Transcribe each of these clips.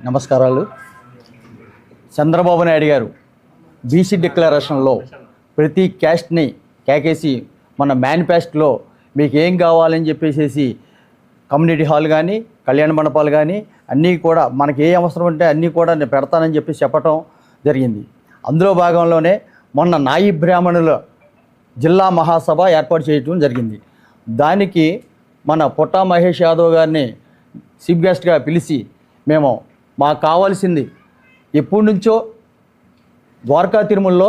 నమస్కారాలు. చంద్రబాబు నాయుడు గారు బీసీ డిక్లరేషన్లో ప్రతి క్యాస్ట్ని కేకేసి మన మేనిఫెస్టోలో మీకు ఏం కావాలని చెప్పేసి కమ్యూనిటీ హాల్ కానీ కళ్యాణ మండపాలు కానీ అన్నీ కూడా మనకి ఏ అవసరం ఉంటే అన్నీ కూడా నేను పెడతానని చెప్పి చెప్పటం జరిగింది. అందులో భాగంలోనే మొన్న నాయి బ్రాహ్మణుల జిల్లా మహాసభ ఏర్పాటు చేయటం జరిగింది. దానికి మన పుట్ట మహేష్ యాదవ్ గారిని చీఫ్ గెస్ట్గా పిలిచి మేము మాకు కావాల్సింది ఎప్పటి నుంచో ద్వారకా తిరుమలలో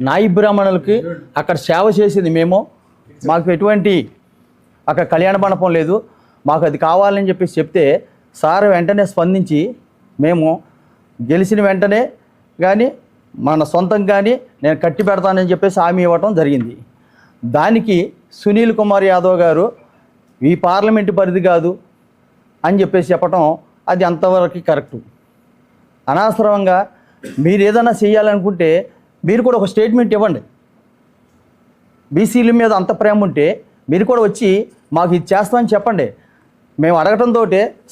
నాయి బ్రాహ్మణులకి అక్కడ సేవ చేసింది మేము. మాకు ఎటువంటి అక్కడ కళ్యాణ మండపం లేదు. మాకు అది కావాలని చెప్పి చెప్తే సార్ వెంటనే స్పందించి మేము గెలిచిన వెంటనే కానీ మన సొంతం కానీ నేను కట్టి పెడతానని చెప్పేసి హామీ ఇవ్వటం జరిగింది. దానికి సునీల్ కుమార్ యాదవ్ గారు ఈ పార్లమెంటు పరిధి కాదు అని చెప్పేసి చెప్పటం అది అంతవరకు కరెక్టు. అనవసరంగా మీరు ఏదైనా చేయాలనుకుంటే మీరు కూడా ఒక స్టేట్మెంట్ ఇవ్వండి. బీసీల మీద అంత ప్రేమ ఉంటే మీరు కూడా వచ్చి మాకు ఇది చేస్తామని చెప్పండి. మేము అడగటంతో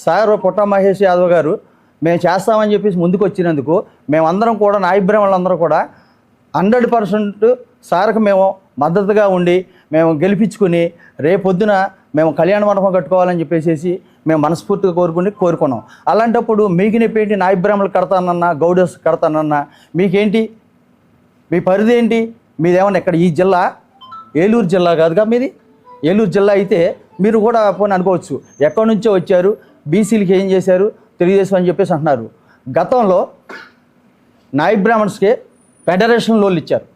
సార్ పుట్ట మహేష్ యాదవ్ గారు మేము చేస్తామని చెప్పేసి ముందుకు వచ్చినందుకు మేమందరం కూడా నాయబ్రాహ్మణులందరూ కూడా హండ్రెడ్ పర్సెంట్ సార్కు మేము మద్దతుగా ఉండి మేము గెలిపించుకుని రేపొద్దున మేము కళ్యాణ మండపం కట్టుకోవాలని చెప్పేసి మేము మనస్ఫూర్తిగా కోరుకుని కోరుకున్నాం. అలాంటప్పుడు మీకు నొప్పేంటి నాయబ్రాహ్మణులు కడతానన్నా గౌడస్ కడతానన్నా మీకేంటి? మీ పరిధి ఏంటి? మీదేమన్నా ఇక్కడ ఈ జిల్లా? ఏలూరు జిల్లా కాదుగా మీది? ఏలూరు జిల్లా అయితే మీరు కూడా పోనీ అనుకోవచ్చు. ఎక్కడి నుంచో వచ్చారు? బీసీలకి ఏం చేశారు? తెలుగుదేశం అని చెప్పేసి అంటున్నారు. గతంలో నాయబ్రాహ్మణుస్కి ఫెడరేషన్ లోన్లు ఇచ్చారు.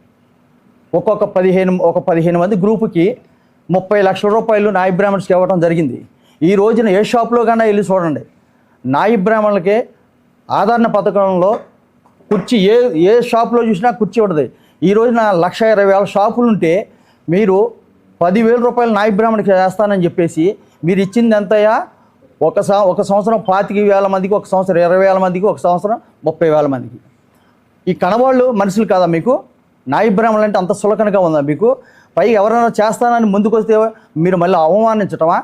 ఒక్కొక్క పదిహేను ఒక పదిహేను మంది గ్రూపుకి ముప్పై లక్షల రూపాయలు నాయి బ్రాహ్మణ్స్కి ఇవ్వడం జరిగింది. ఈ రోజున ఏ షాప్లో కన్నా వెళ్ళి చూడండి. నాయి బ్రాహ్మణులకే ఆదరణ పథకంలో కుర్చీ ఏ ఏ షాప్లో చూసినా కుర్చీ ఉండదు. ఈ రోజున లక్ష ఇరవై వేల షాపులు ఉంటే మీరు పదివేల రూపాయలు నాయి బ్రాహ్మణికి చేస్తానని చెప్పేసి మీరు ఇచ్చింది ఎంతయ్యా? ఒక ఒక సంవత్సరం పాతిక వేల మందికి ఒక సంవత్సరం ఇరవై వేల మందికి ఒక సంవత్సరం ముప్పై వేల మందికి. ఈ కనవాళ్ళు మనుషులు కాదా మీకు? నాయి బ్రాహ్మణులు అంటే అంత సులకనగా ఉందా మీకు? పైగా ఎవరైనా చేస్తానని ముందుకు వస్తే మీరు మళ్ళీ అవమానించటమా?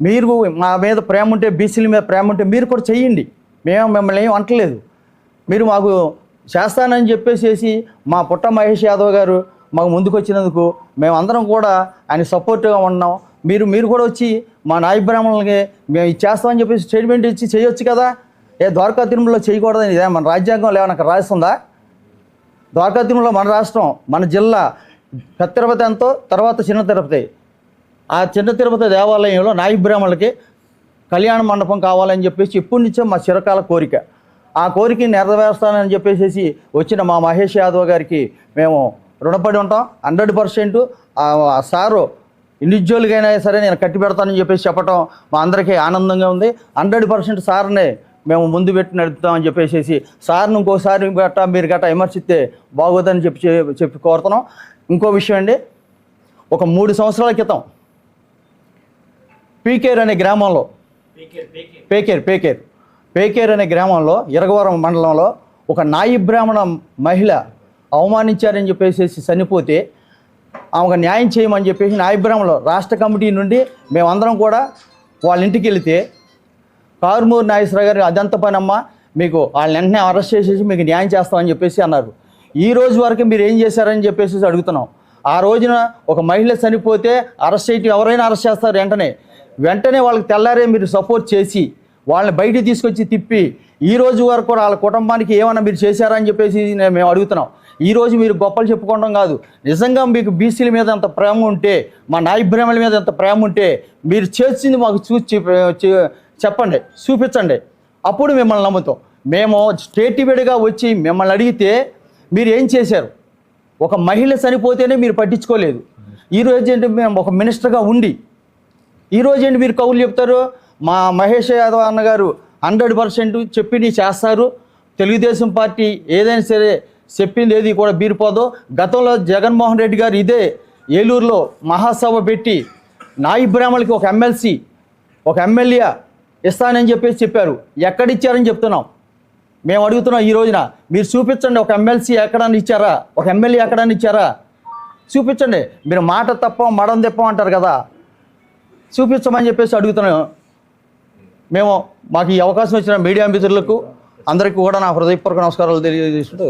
మీరు మా మీద ప్రేమ ఉంటే బీసీల మీద ప్రేమ ఉంటే మీరు కూడా చెయ్యండి. మేము మిమ్మల్ని ఏం అంటలేదు. మీరు మాకు చేస్తానని చెప్పేసి మా పుట్ట మహేష్ యాదవ్ గారు మాకు ముందుకు వచ్చినందుకు మేమందరం కూడా ఆయన సపోర్ట్గా ఉన్నాం. మీరు మీరు కూడా వచ్చి మా నాయ బ్రాహ్మణులకి మేము ఇది చేస్తామని చెప్పేసి స్టేట్మెంట్ ఇచ్చి చేయొచ్చు కదా? ఏ ద్వారకా తిరుమలలో చేయకూడదని ఇదే మన రాజ్యాంగంలో ఏమైనా రాస్తుందా? ద్వారకా తిరుమల మన రాష్ట్రం మన జిల్లా పెద్ద తిరుపతి ఎంతో తర్వాత చిన్న తిరుపతి. ఆ చిన్న తిరుపతి దేవాలయంలో నాయి బ్రాహ్మణులకి కళ్యాణ మండపం కావాలని చెప్పేసి ఎప్పటి నుంచో మా చిరకాల కోరిక. ఆ కోరిక నెరవేరుస్తానని చెప్పేసి వచ్చిన మా మహేష్ యాదవ్ గారికి మేము రుణపడి ఉంటాం. హండ్రెడ్ పర్సెంట్ ఆ సారు ఇండివిజువల్గా సరే నేను కట్టి పెడతానని చెప్పేసి చెప్పడం మా అందరికీ ఆనందంగా ఉంది. హండ్రెడ్ పర్సెంట్ సార్నే మేము ముందు పెట్టి నడుపుతామని చెప్పేసి సార్ని ఇంకోసారి గట్ట మీరు గట్ట విమర్శిస్తే బాగోదని చెప్పి చెప్పి కోరుతున్నాం. ఇంకో విషయం అండి ఒక మూడు సంవత్సరాల క్రితం పీకేర్ అనే గ్రామంలో పేకేర్ పేకేర్. పేకేర్ అనే గ్రామంలో ఇరగవరం మండలంలో ఒక నాయి బ్రాహ్మణ మహిళ అవమానించారని చెప్పేసి చనిపోతే ఆమెకు న్యాయం చేయమని చెప్పేసి నాయి బ్రాహ్మణలో రాష్ట్ర కమిటీ నుండి మేమందరం కూడా వాళ్ళ ఇంటికి వెళితే కారుమూరు నాగేశ్వర గారు అదంత పనమ్మా మీకు వాళ్ళని వెంటనే అరెస్ట్ చేసేసి మీకు న్యాయం చేస్తామని చెప్పేసి అన్నారు. ఈ రోజు వరకు మీరు ఏం చేశారని చెప్పేసి అడుగుతున్నాం. ఆ రోజున ఒక మహిళ చనిపోతే అరెస్ట్ చేయటం ఎవరైనా అరెస్ట్ చేస్తారు వెంటనే. వెంటనే వాళ్ళకి తెల్లారే మీరు సపోర్ట్ చేసి వాళ్ళని బయటికి తీసుకొచ్చి తిప్పి ఈ రోజు వరకు కూడా వాళ్ళ కుటుంబానికి ఏమైనా మీరు చేశారని చెప్పేసి మేము అడుగుతున్నాం. ఈ రోజు మీరు గొప్పలు చెప్పుకోవడం కాదు. నిజంగా మీకు బీసీల మీద ఎంత ప్రేమ ఉంటే మా నాయ మీద ఎంత ప్రేమ ఉంటే మీరు చేసింది మాకు చూసి చెప్పండి చూపించండి. అప్పుడు మిమ్మల్ని నమ్ముతాం. మేము స్టేటివేడ్గా వచ్చి మిమ్మల్ని అడిగితే మీరు ఏం చేశారు? ఒక మహిళ చనిపోతేనే మీరు పట్టించుకోలేదు. ఈ ఏంటి మేము ఒక మినిస్టర్గా ఉండి ఈ ఏంటి మీరు కౌలు చెప్తారు? మా మహేష్ యాదవ్ అన్నగారు హండ్రెడ్ పర్సెంట్ చెప్పింది చేస్తారు. తెలుగుదేశం పార్టీ ఏదైనా సరే చెప్పింది ఏది కూడా బీరిపోదో. గతంలో జగన్మోహన్ రెడ్డి గారు ఇదే ఏలూరులో మహాసభ పెట్టి నాయి బ్రాహ్మణులకి ఒక ఎమ్మెల్సీ ఒక ఎమ్మెల్యే ఇస్తానని చెప్పేసి చెప్పారు. ఎక్కడిచ్చారని చెప్తున్నాం. మేము అడుగుతున్నాం ఈ రోజున మీరు చూపించండి ఒక ఎమ్మెల్సీ ఎక్కడని ఇచ్చారా? ఒక ఎమ్మెల్యే ఎక్కడని ఇచ్చారా? చూపించండి. మీరు మాట తప్ప మడం తెప్పం అంటారు కదా. చూపించమని చెప్పేసి అడుగుతున్నాం. మేము మాకు ఈ అవకాశం ఇచ్చిన మీడియా మిత్రులకు అందరికీ కూడా నా హృదయపూర్వక నమస్కారాలు తెలియజేస్తూ